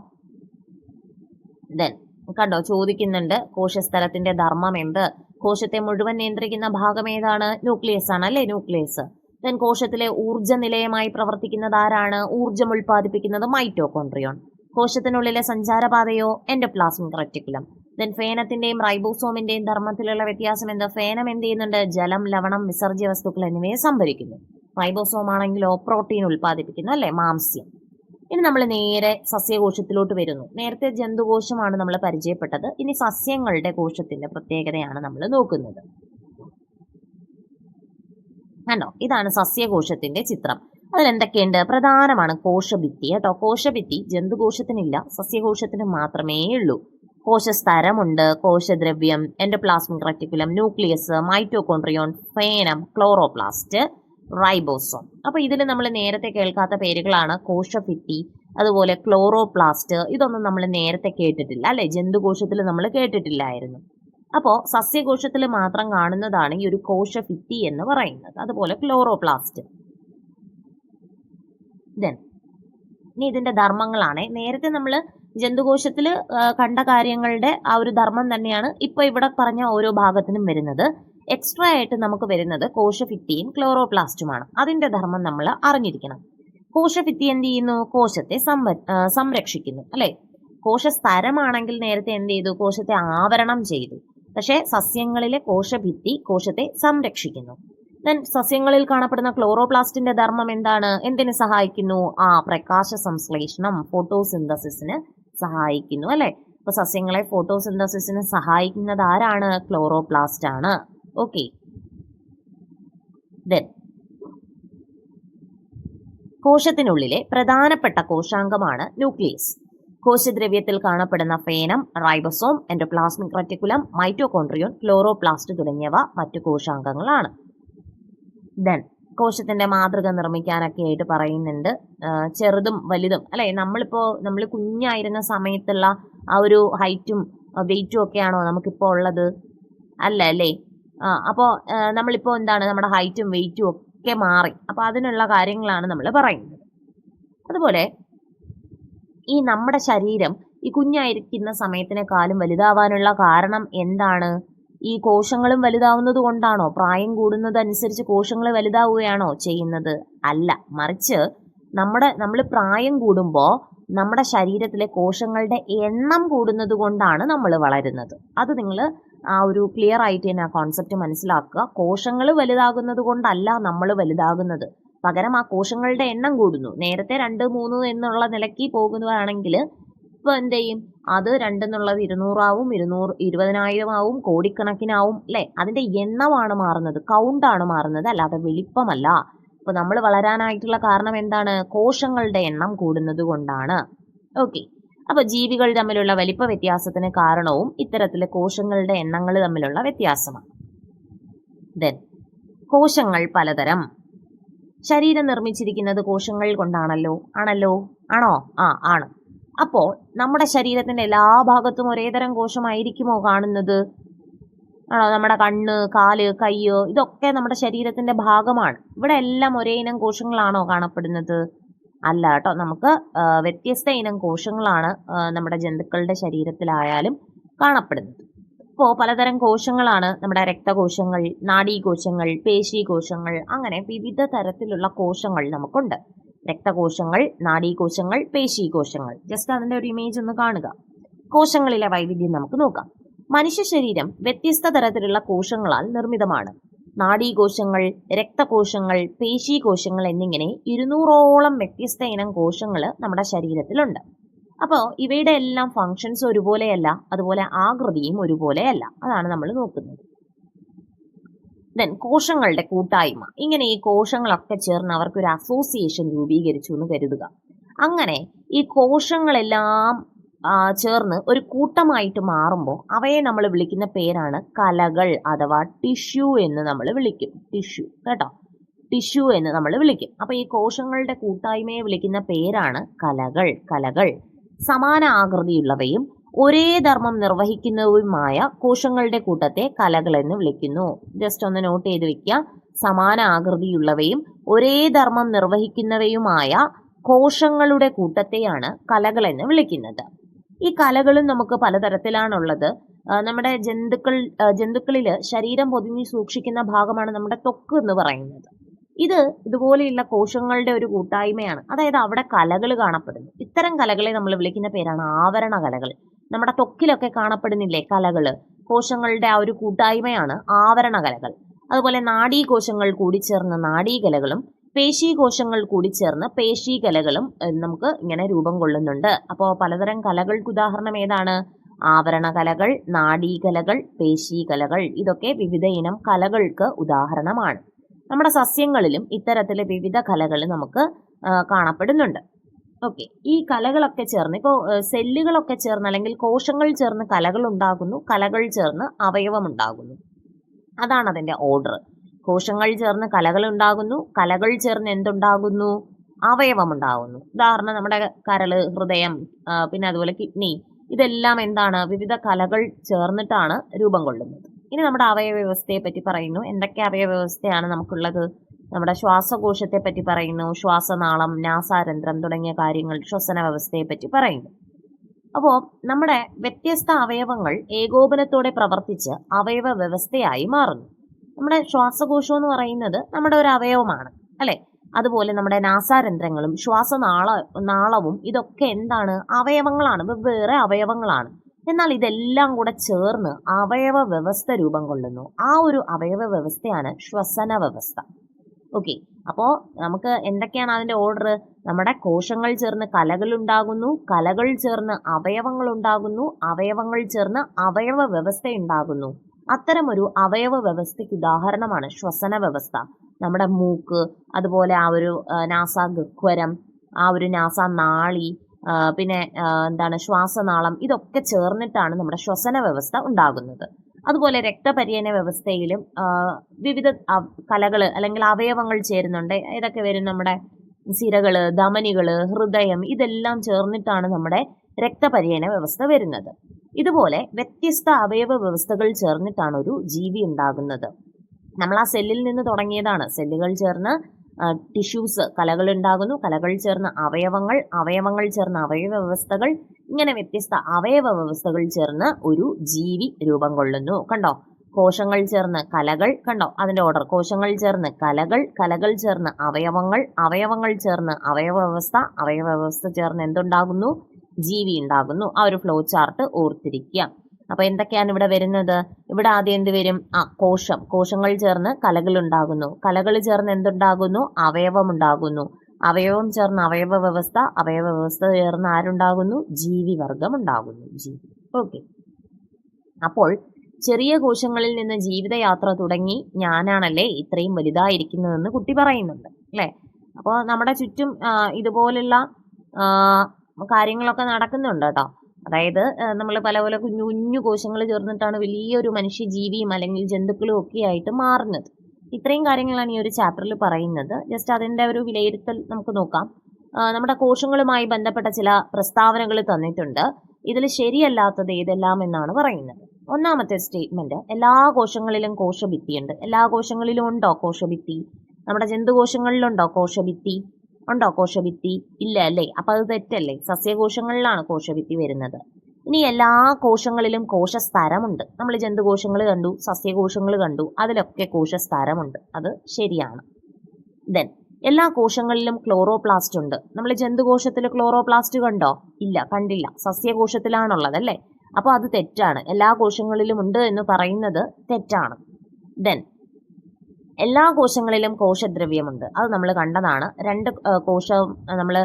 ദെൻ കണ്ടോ ചോദിക്കുന്നുണ്ട് കോശസ്ഥലത്തിന്റെ ധർമ്മം എന്ത്? കോശത്തെ മുഴുവൻ നിയന്ത്രിക്കുന്ന ഭാഗം ഏതാണ്? ന്യൂക്ലിയസ് ആണ് അല്ലേ? ന്യൂക്ലിയസ്. കോശത്തിലെ ഊർജ നിലയമായി പ്രവർത്തിക്കുന്നത് ആരാണ്? ഊർജം ഉൽപ്പാദിപ്പിക്കുന്നത് മൈറ്റോകോൺട്രിയോൺ കോശത്തിനുള്ളിലെ സഞ്ചാരപാതയോ എൻഡോപ്ലാസ്മിക് റെറ്റിക്കുലം. ദെൻ ഫേനത്തിന്റെയും റൈബോസോമിന്റെയും ധർമ്മത്തിലുള്ള വ്യത്യാസം എന്താ? ഫേനം എന്ത് ചെയ്യുന്നുണ്ട്? ജലം ലവണം വിസർജ്യ വസ്തുക്കൾ എന്നിവയെ സംഭരിക്കുന്നു. റൈബോസോം ആണെങ്കിലോ പ്രോട്ടീൻ ഉൽപ്പാദിപ്പിക്കുന്നു അല്ലെ? മാംസ്യം. ഇനി നമ്മൾ നേരെ സസ്യകോശത്തിലോട്ട് വരുന്നു. നേരത്തെ ജന്തുകോശമാണ് നമ്മൾ പരിചയപ്പെട്ടത്. ഇനി സസ്യങ്ങളുടെ കോശത്തിന്റെ പ്രത്യേകതയാണ് നമ്മൾ നോക്കുന്നത്. കണ്ടോ? ഇതാണ് സസ്യകോശത്തിന്റെ ചിത്രം. അതിലെന്തൊക്കെയുണ്ട്? പ്രധാനമാണ് കോശഭിത്തി കേട്ടോ. കോശഭിത്തി ജന്തുകോശത്തിനില്ല സസ്യകോശത്തിന് മാത്രമേ ഉള്ളൂ. കോശസ്തരമുണ്ട് കോശദ്രവ്യം എൻഡോപ്ലാസ്മിക് റെറ്റിക്കുലം ന്യൂക്ലിയസ് മൈറ്റോകോൺട്രിയോൺ ഫേനം ക്ലോറോപ്ലാസ്റ്റ് റൈബോസോം അപ്പൊ ഇതിൽ നമ്മൾ നേരത്തെ കേൾക്കാത്ത പേരുകളാണ് കോശഭിത്തി അതുപോലെ ക്ലോറോപ്ലാസ്റ്റ് ഇതൊന്നും നമ്മൾ നേരത്തെ കേട്ടിട്ടില്ല അല്ലെ? ജന്തുകോശത്തിൽ നമ്മൾ കേട്ടിട്ടില്ലായിരുന്നു. അപ്പോൾ സസ്യകോശത്തിൽ മാത്രം കാണുന്നതാണ് ഈ ഒരു കോശഭിത്തി എന്ന് പറയുന്നത്. അതുപോലെ ക്ലോറോപ്ലാസ്റ്റ്. ദെൻ ഇനി ഇതിന്റെ ധർമ്മങ്ങളാണ്. നേരത്തെ നമ്മൾ ജന്തുകോശത്തിൽ കണ്ട കാര്യങ്ങളുടെ ആ ഒരു ധർമ്മം തന്നെയാണ് ഇപ്പോൾ ഇവിടെ പറഞ്ഞ ഓരോ ഭാഗത്തിനും വരുന്നത്. എക്സ്ട്രാ ആയിട്ട് നമുക്ക് വരുന്നത് കോശഭിത്തിയും ക്ലോറോപ്ലാസ്റ്റുമാണ്. അതിന്റെ ധർമ്മം നമ്മൾ അറിഞ്ഞിരിക്കണം. കോശഭിത്തി എന്ത് ചെയ്യുന്നു? കോശത്തെ സംരക്ഷിക്കുന്നു. അല്ലെ? കോശസ്തരമാണെങ്കിൽ നേരത്തെ എന്ത് ചെയ്തു? കോശത്തെ ആവരണം ചെയ്തു. പക്ഷേ സസ്യങ്ങളിലെ കോശഭിത്തി കോശത്തെ സംരക്ഷിക്കുന്നു. ദെൻ സസ്യങ്ങളിൽ കാണപ്പെടുന്ന ക്ലോറോപ്ലാസ്റ്റിന്റെ ധർമ്മം എന്താണ്? എന്തിനു സഹായിക്കുന്നു? ആ പ്രകാശ സംശ്ലേഷണം ഫോട്ടോസിന്തസിസിന് സഹായിക്കുന്നു അല്ലെ? അപ്പൊ സസ്യങ്ങളെ ഫോട്ടോസിന്തസിസിന് സഹായിക്കുന്നത് ആരാണ്? ക്ലോറോപ്ലാസ്റ്റ് ആണ്. ഓക്കെ ദെൻ കോശത്തിനുള്ളിലെ പ്രധാനപ്പെട്ട കോശാംഗമാണ് ന്യൂക്ലിയസ്. കോശദ്രവ്യത്തിൽ കാണപ്പെടുന്ന ഫേനം ribosome endoplasmic reticulum mitochondrion chloroplast തുടങ്ങിയവ മറ്റു കോശാംഗങ്ങളാണ് ദെൻ കോശത്തിന്റെ മാതൃക നിർമ്മിക്കാനൊക്കെ ആയിട്ട് പറയുന്നുണ്ട്. ചെറുതും വലുതും. അല്ലെ നമ്മളിപ്പോ നമ്മൾ കുഞ്ഞായിരുന്ന സമയത്തുള്ള ആ ഒരു ഹൈറ്റും വെയിറ്റും ഒക്കെയാണോ നമുക്കിപ്പോൾ ഉള്ളത്? അല്ല അല്ലേ? അപ്പോൾ നമ്മളിപ്പോൾ എന്താണ് നമ്മുടെ ഹൈറ്റും വെയിറ്റും ഒക്കെ മാറി. അപ്പോൾ അതിനുള്ള കാര്യങ്ങളാണ് നമ്മൾ പറയുന്നത്. അതുപോലെ ഈ നമ്മുടെ ശരീരം ഈ കുഞ്ഞായിരിക്കുന്ന സമയത്തിനെക്കാളും വലുതാവാനുള്ള കാരണം എന്താണ്? ഈ കോശങ്ങളും വലുതാവുന്നത് കൊണ്ടാണോ? പ്രായം കൂടുന്നതനുസരിച്ച് കോശങ്ങൾ വലുതാവുകയാണോ ചെയ്യുന്നത്? അല്ല. മറിച്ച് നമ്മുടെ നമ്മൾ പ്രായം കൂടുമ്പോൾ നമ്മുടെ ശരീരത്തിലെ കോശങ്ങളുടെ എണ്ണം കൂടുന്നത് കൊണ്ടാണ് നമ്മൾ വളരുന്നത്. അത് നിങ്ങൾ ആ ഒരു ക്ലിയർ ആയിട്ട് തന്നെ ആ കോൺസെപ്റ്റ് മനസ്സിലാക്കുക. കോശങ്ങൾ വലുതാകുന്നത് കൊണ്ടല്ല നമ്മൾ വലുതാകുന്നത്. പകരം ആ കോശങ്ങളുടെ എണ്ണം കൂടുന്നു. നേരത്തെ രണ്ട് മൂന്ന് എന്നുള്ള നിലയ്ക്ക് പോകുന്നതാണെങ്കിൽ ഇപ്പൊ എന്ത് ചെയ്യും? അത് രണ്ടെന്നുള്ളത് ഇരുന്നൂറാവും ഇരുന്നൂറ് ഇരുപതിനായിരം ആവും കോടിക്കണക്കിനാവും അല്ലെ? അതിന്റെ എണ്ണമാണ് മാറുന്നത് കൗണ്ടാണ് മാറുന്നത് അല്ലാതെ വലിപ്പമല്ല. ഇപ്പൊ നമ്മൾ വളരാനായിട്ടുള്ള കാരണം എന്താണ്? കോശങ്ങളുടെ എണ്ണം കൂടുന്നത് കൊണ്ടാണ്. ഓക്കെ അപ്പൊ ജീവികൾ തമ്മിലുള്ള വലിപ്പ വ്യത്യാസത്തിന് കാരണവും ഇത്തരത്തിലെ കോശങ്ങളുടെ എണ്ണങ്ങൾ തമ്മിലുള്ള വ്യത്യാസമാണ്. ദെൻ കോശങ്ങൾ പലതരം ശരീരം നിർമ്മിച്ചിരിക്കുന്നത് കോശങ്ങൾ കൊണ്ടാണല്ലോ? ആണല്ലോ? ആണോ? ആ ആണ്. അപ്പോൾ നമ്മുടെ ശരീരത്തിന്റെ എല്ലാ ഭാഗത്തും ഒരേതരം കോശമായിരിക്കുമോ കാണുന്നത്? ആണോ? നമ്മുടെ കണ്ണ് കാൽ കയ്യ് ഇതൊക്കെ നമ്മുടെ ശരീരത്തിന്റെ ഭാഗമാണ്. ഇവിടെ എല്ലാം ഒരേ ഇനം കോശങ്ങളാണോ കാണപ്പെടുന്നത്? അല്ല കേട്ടോ. നമുക്ക് വ്യത്യസ്ത ഇനം കോശങ്ങളാണ് നമ്മുടെ ജന്തുക്കളുടെ ശരീരത്തിലായാലും കാണപ്പെടുന്നത്. ഇപ്പോൾ പലതരം കോശങ്ങളാണ് നമ്മുടെ രക്തകോശങ്ങൾ നാഡീകോശങ്ങൾ പേശീകോശങ്ങൾ അങ്ങനെ വിവിധ തരത്തിലുള്ള കോശങ്ങൾ നമുക്കുണ്ട്. രക്തകോശങ്ങൾ നാഡീകോശങ്ങൾ പേശീകോശങ്ങൾ. ജസ്റ്റ് അതിന്റെ ഒരു ഇമേജ് ഒന്ന് കാണുക. കോശങ്ങളിലെ വൈവിധ്യം നമുക്ക് നോക്കാം. മനുഷ്യ ശരീരം വ്യത്യസ്ത തരത്തിലുള്ള കോശങ്ങളാൽ നിർമ്മിതമാണ്. നാഡീകോശങ്ങൾ രക്തകോശങ്ങൾ പേശീകോശങ്ങൾ എന്നിങ്ങനെ ഇരുന്നൂറോളം വ്യത്യസ്ത ഇനം കോശങ്ങൾ നമ്മുടെ ശരീരത്തിലുണ്ട്. അപ്പോൾ ഇവയുടെ എല്ലാം ഫങ്ഷൻസ് ഒരുപോലെയല്ല അതുപോലെ ആകൃതിയും ഒരുപോലെയല്ല. അതാണ് നമ്മൾ നോക്കുന്നത്. ദെൻ കോശങ്ങളുടെ കൂട്ടായ്മ. ഇങ്ങനെ ഈ കോശങ്ങളൊക്കെ ചേർന്ന് അവർക്ക് ഒരു അസോസിയേഷൻ രൂപീകരിച്ചു എന്ന് കരുതുക. അങ്ങനെ ഈ കോശങ്ങളെല്ലാം ചേർന്ന് ഒരു കൂട്ടമായിട്ട് മാറുമ്പോൾ അവയെ നമ്മൾ വിളിക്കുന്ന പേരാണ് കലകൾ അഥവാ ടിഷ്യൂ എന്ന് നമ്മൾ വിളിക്കും. ടിഷ്യൂ കേട്ടോ? ടിഷ്യൂ എന്ന് നമ്മൾ വിളിക്കും. അപ്പൊ ഈ കോശങ്ങളുടെ കൂട്ടായ്മയെ വിളിക്കുന്ന പേരാണ് കലകൾ. കലകൾ. സമാന ആകൃതിയുള്ളവയും ഒരേ ധർമ്മം നിർവഹിക്കുന്നവയുമായ കോശങ്ങളുടെ കൂട്ടത്തെ കലകൾ എന്ന് വിളിക്കുന്നു. ജസ്റ്റ് ഒന്ന് നോട്ട് ചെയ്ത് വെക്കുക. സമാന ആകൃതിയുള്ളവയും ഒരേ ധർമ്മം നിർവഹിക്കുന്നവയുമായ കോശങ്ങളുടെ കൂട്ടത്തെയാണ് കലകൾ എന്ന് വിളിക്കുന്നത്. ഈ കലകളും നമുക്ക് പലതരത്തിലാണുള്ളത്. നമ്മുടെ ജന്തുക്കൾ ജന്തുക്കളിൽ ശരീരം പൊതിഞ്ഞ് സൂക്ഷിക്കുന്ന ഭാഗമാണ് നമ്മുടെ തൊക്ക് എന്ന് പറയുന്നത്. ഇത് ഇതുപോലെയുള്ള കോശങ്ങളുടെ ഒരു കൂട്ടായ്മയാണ്. അതായത് അവിടെ കലകൾ കാണപ്പെടുന്നു. ഇത്തരം കലകളെ നമ്മൾ വിളിക്കുന്ന പേരാണ് ആവരണ കലകൾ. നമ്മുടെ തൊക്കിലൊക്കെ കാണപ്പെടുന്നില്ലേ കലകൾ? കോശങ്ങളുടെ ആ ഒരു കൂട്ടായ്മയാണ് ആവരണ കലകൾ. അതുപോലെ നാഡീകോശങ്ങൾ കൂടിച്ചേർന്ന നാഡീകലകളും പേശീകോശങ്ങൾ കൂടിച്ചേർന്ന് പേശീകലകളും നമുക്ക് ഇങ്ങനെ രൂപം കൊള്ളുന്നുണ്ട്. അപ്പോൾ പലതരം കലകൾക്ക് ഉദാഹരണം ഏതാണ്? ആവരണ കലകൾ നാഡീകലകൾ പേശീകലകൾ ഇതൊക്കെ വിവിധ ഇനം കലകൾക്ക് ഉദാഹരണമാണ്. നമ്മുടെ സസ്യങ്ങളിലും ഇത്തരത്തിലെ വിവിധ കലകൾ നമുക്ക് കാണപ്പെടുന്നുണ്ട്. ഓക്കെ. ഈ കലകളൊക്കെ ചേർന്ന് ഇപ്പോൾ സെല്ലുകളൊക്കെ ചേർന്ന് അല്ലെങ്കിൽ കോശങ്ങൾ ചേർന്ന് കലകൾ ഉണ്ടാകുന്നു കലകൾ ചേർന്ന് അവയവം ഉണ്ടാകുന്നു. അതാണ് അതിന്റെ ഓർഡർ. കോശങ്ങൾ ചേർന്ന് കലകൾ ഉണ്ടാകുന്നു കലകൾ ചേർന്ന് എന്തുണ്ടാകുന്നു? അവയവം ഉണ്ടാകുന്നു. ഉദാഹരണം നമ്മുടെ കരൾ ഹൃദയം പിന്നെ അതുപോലെ കിഡ്നി ഇതെല്ലാം എന്താണ്? വിവിധ കലകൾ ചേർന്നിട്ടാണ് രൂപം കൊള്ളുന്നത്. ഇനി നമ്മുടെ അവയവ വ്യവസ്ഥയെ പറ്റി പറയുന്നു. എന്തൊക്കെ അവയവ വ്യവസ്ഥയാണ് നമുക്കുള്ളത്? നമ്മുടെ ശ്വാസകോശത്തെ പറ്റി പറയുന്നു. ശ്വാസനാളം നാസാരന്ധ്രം തുടങ്ങിയ കാര്യങ്ങൾ ശ്വസന വ്യവസ്ഥയെ പറ്റി പറയുന്നു. അപ്പോൾ നമ്മുടെ വ്യത്യസ്ത അവയവങ്ങൾ ഏകോപനത്തോടെ പ്രവർത്തിച്ച് അവയവ വ്യവസ്ഥയായി മാറുന്നു. നമ്മുടെ ശ്വാസകോശം എന്ന് പറയുന്നത് നമ്മുടെ ഒരു അവയവമാണ് അല്ലെ? അതുപോലെ നമ്മുടെ നാസാരന്ധ്രങ്ങളും ശ്വാസനാള നാളവും ഇതൊക്കെ എന്താണ്? അവയവങ്ങളാണ്. വെവ്വേറെ അവയവങ്ങളാണ്. എന്നാൽ ഇതെല്ലാം കൂടെ ചേർന്ന് അവയവ വ്യവസ്ഥ രൂപം കൊള്ളുന്നു. ആ ഒരു അവയവ വ്യവസ്ഥയാണ് ശ്വസന വ്യവസ്ഥ. ഓക്കെ അപ്പോൾ നമുക്ക് എന്തൊക്കെയാണ് അതിന്റെ ഓർഡർ നമ്മുടെ കോശങ്ങൾ ചേർന്ന് കലകൾ ഉണ്ടാകുന്നു കലകൾ ചേർന്ന് അവയവങ്ങൾ ഉണ്ടാകുന്നു അവയവങ്ങൾ ചേർന്ന് അവയവ വ്യവസ്ഥ ഉണ്ടാകുന്നു. അത്തരമൊരു അവയവ വ്യവസ്ഥയ്ക്ക് ഉദാഹരണമാണ് ശ്വസന വ്യവസ്ഥ. നമ്മുടെ മൂക്ക് അതുപോലെ ആ ഒരു നാസാഗഹ്വരം ആ ഒരു നാസാ നാളി പിന്നെ എന്താണ് ശ്വാസനാളം ഇതൊക്കെ ചേർന്നിട്ടാണ് നമ്മുടെ ശ്വസന വ്യവസ്ഥ ഉണ്ടാകുന്നത്. അതുപോലെ രക്തപര്യന വ്യവസ്ഥയിലും വിവിധ കലകൾ അല്ലെങ്കിൽ അവയവങ്ങൾ ചേരുന്നുണ്ട്. ഇതൊക്കെ വരും നമ്മുടെ സിരകൾ ധമനികൾ ഹൃദയം ഇതെല്ലാം ചേർന്നിട്ടാണ് നമ്മുടെ രക്തപര്യന വ്യവസ്ഥ വരുന്നത്. ഇതുപോലെ വ്യത്യസ്ത അവയവ വ്യവസ്ഥകൾ ചേർന്നിട്ടാണ് ഒരു ജീവി ഉണ്ടാകുന്നത്. നമ്മൾ ആ സെല്ലിൽ നിന്ന് തുടങ്ങിയതാണ്. സെല്ലുകൾ ചേർന്ന് ടിഷ്യൂസ് കലകൾ ഉണ്ടാകുന്നു കലകൾ ചേർന്ന അവയവങ്ങൾ അവയവങ്ങൾ ചേർന്ന അവയവ വ്യവസ്ഥകൾ ഇങ്ങനെ വ്യത്യസ്ത അവയവ വ്യവസ്ഥകൾ ചേർന്ന് ഒരു ജീവി രൂപം കൊള്ളുന്നു. കണ്ടോ? കോശങ്ങൾ ചേർന്ന് കലകൾ കണ്ടോ? അതിന്റെ ഓർഡർ കോശങ്ങൾ ചേർന്ന് കലകൾ കലകൾ ചേർന്ന് അവയവങ്ങൾ അവയവങ്ങൾ ചേർന്ന് അവയവ വ്യവസ്ഥ അവയവ വ്യവസ്ഥ ചേർന്ന് എന്തുണ്ടാകുന്നു? ജീവി ഉണ്ടാകുന്നു. ആ ഒരു ഫ്ലോ ചാർട്ട് ഓർത്തിരിക്കുക. അപ്പൊ എന്തൊക്കെയാണ് ഇവിടെ വരുന്നത്? ഇവിടെ ആദ്യം എന്ത് വരും? ആ കോശം. കോശങ്ങൾ ചേർന്ന് കലകൾ ഉണ്ടാകുന്നു. കലകൾ ചേർന്ന് എന്തുണ്ടാകുന്നു? അവയവം ഉണ്ടാകുന്നു അവയവം ചേർന്ന് അവയവ വ്യവസ്ഥ അവയവ വ്യവസ്ഥ ചേർന്ന് ആരുണ്ടാകുന്നു? വർഗം ഉണ്ടാകുന്നു. ജീവി. ഓക്കെ. അപ്പോൾ ചെറിയ കോശങ്ങളിൽ നിന്ന് ജീവിതയാത്ര തുടങ്ങി ഞാനാണല്ലേ ഇത്രയും വലുതായിരിക്കുന്നതെന്ന് കുട്ടി പറയുന്നുണ്ട് അല്ലേ? അപ്പോൾ നമ്മുടെ ചുറ്റും ഇതുപോലുള്ള കാര്യങ്ങളൊക്കെ നടക്കുന്നുണ്ട് കേട്ടോ. അതായത് നമ്മൾ പല പല കുഞ്ഞു കുഞ്ഞു കോശങ്ങൾ ചേർന്നിട്ടാണ് വലിയൊരു മനുഷ്യജീവിയും അല്ലെങ്കിൽ ജന്തുക്കളും ഒക്കെ ആയിട്ട് മാറുന്നത്. ഇത്രയും കാര്യങ്ങളാണ് ഈ ഒരു ചാപ്റ്ററിൽ പറയുന്നത്. ജസ്റ്റ് അതിന്റെ ഒരു വിലയിരുത്തൽ നമുക്ക് നോക്കാം. നമ്മുടെ കോശങ്ങളുമായി ബന്ധപ്പെട്ട ചില പ്രസ്താവനകൾ തന്നിട്ടുണ്ട്. ഇതിൽ ശരിയല്ലാത്തത് ഏതെല്ലാം എന്നാണ് പറയുന്നത്. ഒന്നാമത്തെ സ്റ്റേറ്റ്മെന്റ് എല്ലാ കോശങ്ങളിലും കോശഭിത്തിയുണ്ട്. എല്ലാ കോശങ്ങളിലും ഉണ്ടോ കോശഭിത്തി? നമ്മുടെ ജന്തു ജന്തുകോശങ്ങളിലുണ്ടോ കോശഭിത്തി? ഉണ്ടോ കോശഭിത്തി ഇല്ല അല്ലേ അപ്പൊ അത് തെറ്റല്ലേ. സസ്യകോശങ്ങളിലാണ് കോശഭിത്തി വരുന്നത്. ഇനി എല്ലാ കോശങ്ങളിലും കോശസ്തരമുണ്ട്. നമ്മൾ ജന്തുകോശങ്ങൾ കണ്ടു സസ്യകോശങ്ങൾ കണ്ടു അതിലൊക്കെ കോശസ്തരമുണ്ട്. അത് ശരിയാണ്. ദെൻ എല്ലാ കോശങ്ങളിലും ക്ലോറോപ്ലാസ്റ്റ് ഉണ്ട്. നമ്മൾ ജന്തുകോശത്തിൽ ക്ലോറോപ്ലാസ്റ്റ് കണ്ടോ? ഇല്ല കണ്ടില്ല. സസ്യകോശത്തിലാണുള്ളത് അല്ലേ അപ്പോൾ അത് തെറ്റാണ്. എല്ലാ കോശങ്ങളിലും ഉണ്ട് എന്ന് പറയുന്നത് തെറ്റാണ്. ദെൻ എല്ലാ കോശങ്ങളിലും കോശദ്രവ്യമുണ്ട്. അത് നമ്മൾ കണ്ടതാണ്. രണ്ട് കോശവും നമ്മൾ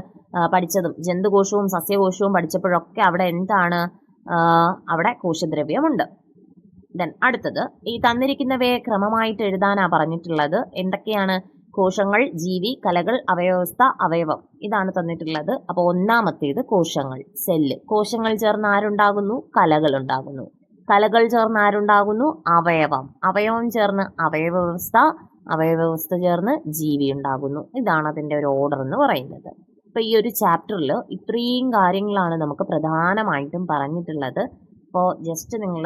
പഠിച്ചതും ജന്തുകോശവും സസ്യകോശവും പഠിച്ചപ്പോഴൊക്കെ അവിടെ എന്താണ് അവിടെ കോശദ്രവ്യമുണ്ട്. ദെൻ അടുത്തത് ഈ തന്നിരിക്കുന്നവയെ ക്രമമായിട്ട് എഴുതാനാണ് പറഞ്ഞിട്ടുള്ളത്. എന്തൊക്കെയാണ് കോശങ്ങൾ ജീവി കലകൾ അവയവസ്ഥ അവയവം? ഇതാണ് തന്നിട്ടുള്ളത്. അപ്പോൾ ഒന്നാമത്തേത് കോശങ്ങൾ സെല്ല്. കോശങ്ങൾ ചേർന്ന് ആരുണ്ടാകുന്നു? കലകൾ ഉണ്ടാകുന്നു. കലകൾ ചേർന്ന് ആരുണ്ടാകുന്നു? അവയവം. അവയവം ചേർന്ന് അവയവ വ്യവസ്ഥ അവയവ വ്യവസ്ഥ ചേർന്ന് ജീവി ഉണ്ടാകുന്നു. ഇതാണ് അതിന്റെ ഒരു ഓർഡർ എന്ന് പറയുന്നത്. അപ്പോൾ ഈ ഒരു ചാപ്റ്ററിൽ ഇത്രയും കാര്യങ്ങളാണ് നമുക്ക് പ്രധാനമായിട്ടും പറഞ്ഞിട്ടുള്ളത്. അപ്പോൾ ജസ്റ്റ് നിങ്ങൾ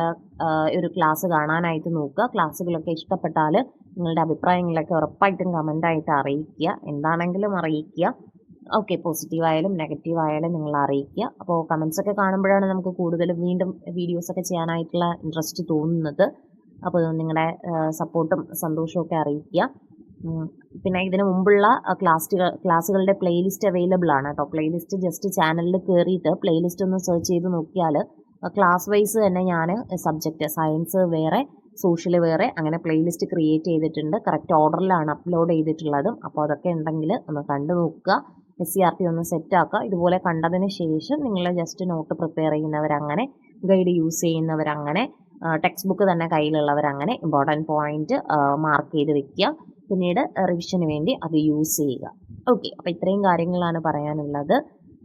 ഒരു ക്ലാസ് കാണാനായിട്ട് നോക്കുക. ക്ലാസ്സുകളൊക്കെ ഇഷ്ടപ്പെട്ടാൽ നിങ്ങളുടെ അഭിപ്രായങ്ങളൊക്കെ ഉറപ്പായിട്ടും കമന്റായിട്ട് അറിയിക്കുക. എന്താണെങ്കിലും അറിയിക്കുക. ഓക്കെ പോസിറ്റീവ് ആയാലും നെഗറ്റീവ് ആയാലും നിങ്ങൾ അറിയിക്കുക. അപ്പോൾ കമൻസ് ഒക്കെ കാണുമ്പോഴാണ് നമുക്ക് കൂടുതലും വീണ്ടും വീഡിയോസൊക്കെ ചെയ്യാനായിട്ടുള്ള ഇൻട്രസ്റ്റ് തോന്നുന്നത്. അപ്പോൾ നിങ്ങളുടെ സപ്പോർട്ടും സന്തോഷവും ഒക്കെ അറിയിക്കുക. പിന്നെ ഇതിനു മുമ്പുള്ള ക്ലാസ്റ്റുകൾ ക്ലാസ്സുകളുടെ പ്ലേലിസ്റ്റ് അവൈലബിൾ ആണ് കേട്ടോ. പ്ലേലിസ്റ്റ് ജസ്റ്റ് ചാനലിൽ കയറിയിട്ട് പ്ലേലിസ്റ്റ് ഒന്ന് സെർച്ച് ചെയ്ത് നോക്കിയാൽ ക്ലാസ് വൈസ് തന്നെ ഞാൻ സബ്ജക്റ്റ് സയൻസ് വേറെ സോഷ്യൽ വേറെ അങ്ങനെ പ്ലേലിസ്റ്റ് ക്രിയേറ്റ് ചെയ്തിട്ടുണ്ട്. കറക്റ്റ് ഓർഡറിലാണ് അപ്ലോഡ് ചെയ്തിട്ടുള്ളതും. അപ്പോൾ അതൊക്കെ ഉണ്ടെങ്കിൽ ഒന്ന് കണ്ടു നോക്കുക. എസ് സി ആർ ടി ഒന്ന് സെറ്റാക്കുക ഇതുപോലെ കണ്ടതിന് ശേഷം നിങ്ങൾ ജസ്റ്റ് നോട്ട് പ്രിപ്പയർ ചെയ്യുന്നവരങ്ങനെ ഗൈഡ് യൂസ് ചെയ്യുന്നവരങ്ങനെ ടെക്സ്റ്റ് ബുക്ക് തന്നെ കയ്യിലുള്ളവരങ്ങനെ ഇമ്പോർട്ടന്റ് പോയിന്റ് മാർക്ക് ചെയ്ത് വെക്കുക. പിന്നീട് റിവിഷന് വേണ്ടി അത് യൂസ് ചെയ്യുക. ഓക്കെ അപ്പോൾ ഇത്രയും കാര്യങ്ങളാണ് പറയാനുള്ളത്.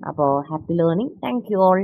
അപ്പോൾ happy learning thank you all